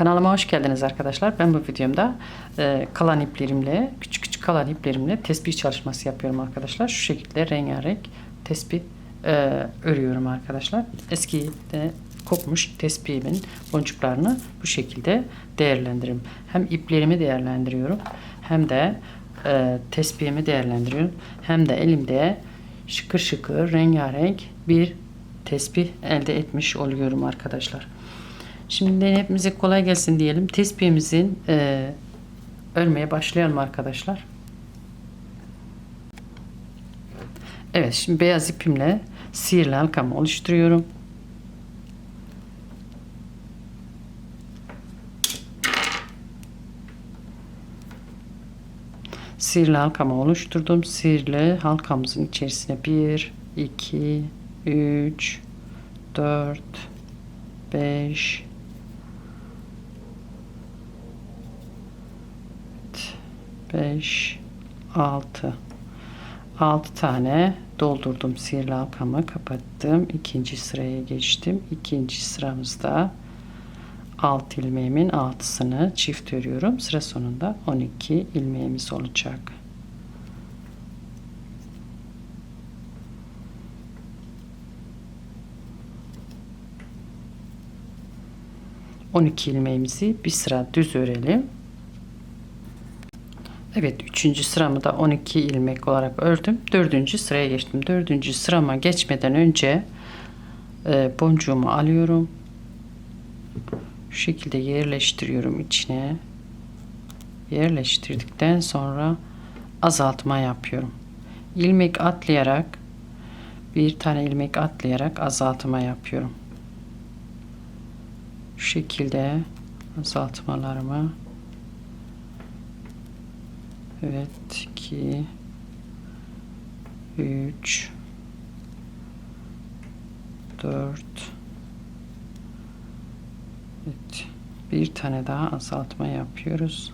Kanalıma hoş geldiniz arkadaşlar. Ben bu videomda e, kalan iplerimle, küçük küçük kalan iplerimle tespih çalışması yapıyorum arkadaşlar. Şu şekilde rengarenk tespih e, örüyorum arkadaşlar. Eski de kopmuş tespihimin boncuklarını bu şekilde değerlendiririm. Hem iplerimi değerlendiriyorum hem de e, tespihimi değerlendiriyorum. Hem de elimde şıkır şıkır rengarenk bir tespih elde etmiş oluyorum arkadaşlar. Şimdi hepimize kolay gelsin diyelim. Tespihimizin e, örmeye başlayalım arkadaşlar. Evet şimdi beyaz ipimle sihirli halkamı oluşturuyorum. Sihirli halkamı oluşturdum. Sihirli halkamızın içerisine 1, 2, 3, 4, 5, 5 6 6 tane doldurdum sihirli halkamı kapattım. İkinci sıraya geçtim. İkinci sıramızda 6 ilmeğimin altısını çift örüyorum. Sıra sonunda 12 ilmeğimiz olacak. On iki ilmeğimizi bir sıra düz örelim. Evet üçüncü sıramı da 12 ilmek olarak ördüm. Dördüncü sıraya geçtim. Dördüncü sırama geçmeden önce e, boncuğumu alıyorum. Şu şekilde yerleştiriyorum içine. Yerleştirdikten sonra azaltma yapıyorum. İlmek atlayarak bir tane ilmek atlayarak azaltma yapıyorum. Şu şekilde azaltmalarımı Evet 2 3 4 Evet bir tane daha azaltma yapıyoruz.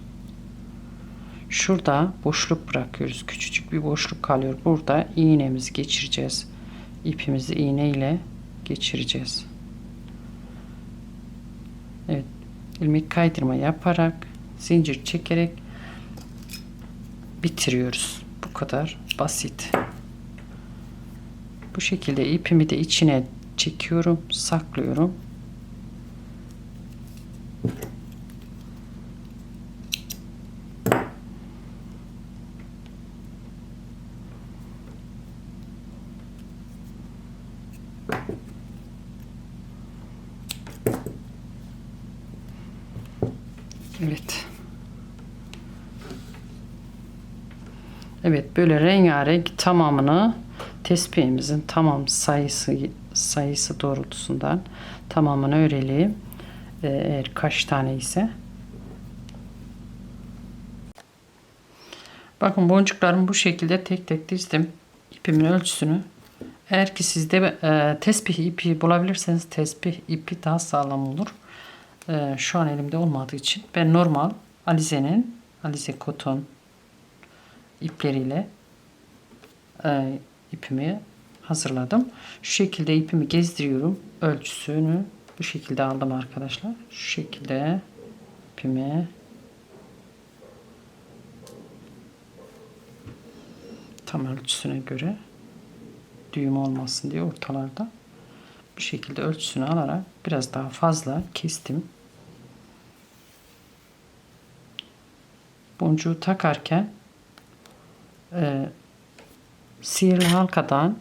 Şurada boşluk bırakıyoruz. Küçücük bir boşluk kalıyor. Burada iğnemizi geçireceğiz. İpimizi iğne ile geçireceğiz. Evet. ilmek kaydırma yaparak zincir çekerek bitiriyoruz. Bu kadar basit. Bu şekilde ipimi de içine çekiyorum, saklıyorum. Evet. Evet böyle rengarenk tamamını tespihimizin tamam sayısı sayısı doğrultusundan tamamını örelim. Ee, eğer kaç tane ise. Bakın boncuklarımı bu şekilde tek tek dizdim. İpimin ölçüsünü. Eğer ki sizde e, tespih ipi bulabilirseniz tespih ipi daha sağlam olur. E, şu an elimde olmadığı için ben normal Alize'nin Alize Koton ipleriyle e, ipimi hazırladım. Şu şekilde ipimi gezdiriyorum. Ölçüsünü bu şekilde aldım arkadaşlar. Şu şekilde ipimi tam ölçüsüne göre düğüm olmasın diye ortalarda bu şekilde ölçüsünü alarak biraz daha fazla kestim. Boncuğu takarken e, sihirli halkadan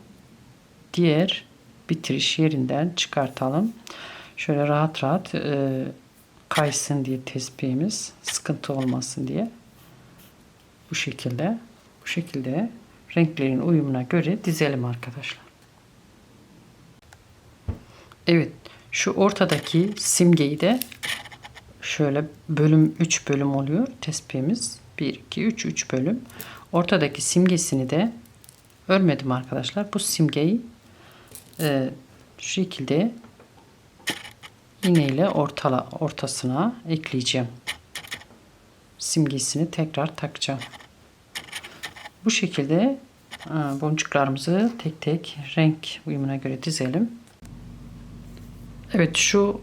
diğer bitiriş yerinden çıkartalım. Şöyle rahat rahat e, kaysın diye tespihimiz sıkıntı olmasın diye bu şekilde bu şekilde renklerin uyumuna göre dizelim arkadaşlar. Evet şu ortadaki simgeyi de şöyle bölüm 3 bölüm oluyor tespihimiz 1 2 3 3 bölüm Ortadaki simgesini de örmedim arkadaşlar. Bu simgeyi e, şu şekilde iğneyle ortala, ortasına ekleyeceğim. Simgesini tekrar takacağım. Bu şekilde e, boncuklarımızı tek tek renk uyumuna göre dizelim. Evet şu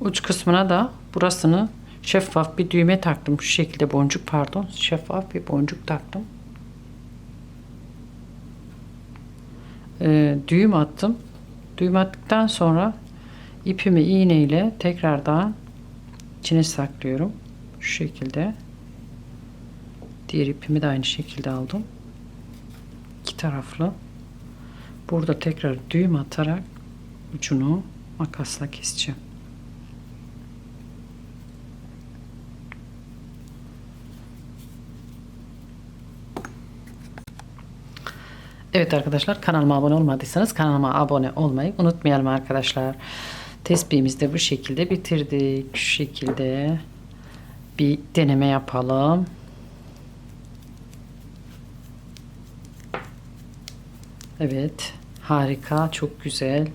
uç kısmına da burasını şeffaf bir düğme taktım. Şu şekilde boncuk pardon. Şeffaf bir boncuk taktım. Ee, düğüm attım. Düğüm attıktan sonra ipimi iğneyle tekrardan içine saklıyorum. Şu şekilde. Diğer ipimi de aynı şekilde aldım. İki taraflı. Burada tekrar düğüm atarak ucunu makasla keseceğim. Evet arkadaşlar kanalıma abone olmadıysanız kanalıma abone olmayı unutmayalım arkadaşlar. Tespihimizi de bu şekilde bitirdik. Şu şekilde bir deneme yapalım. Evet harika çok güzel.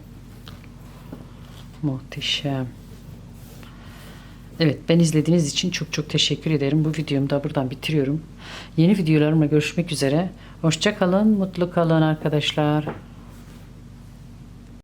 Muhteşem. Evet ben izlediğiniz için çok çok teşekkür ederim. Bu videomu da buradan bitiriyorum. Yeni videolarımla görüşmek üzere. Hoşça kalın, mutlu kalın arkadaşlar.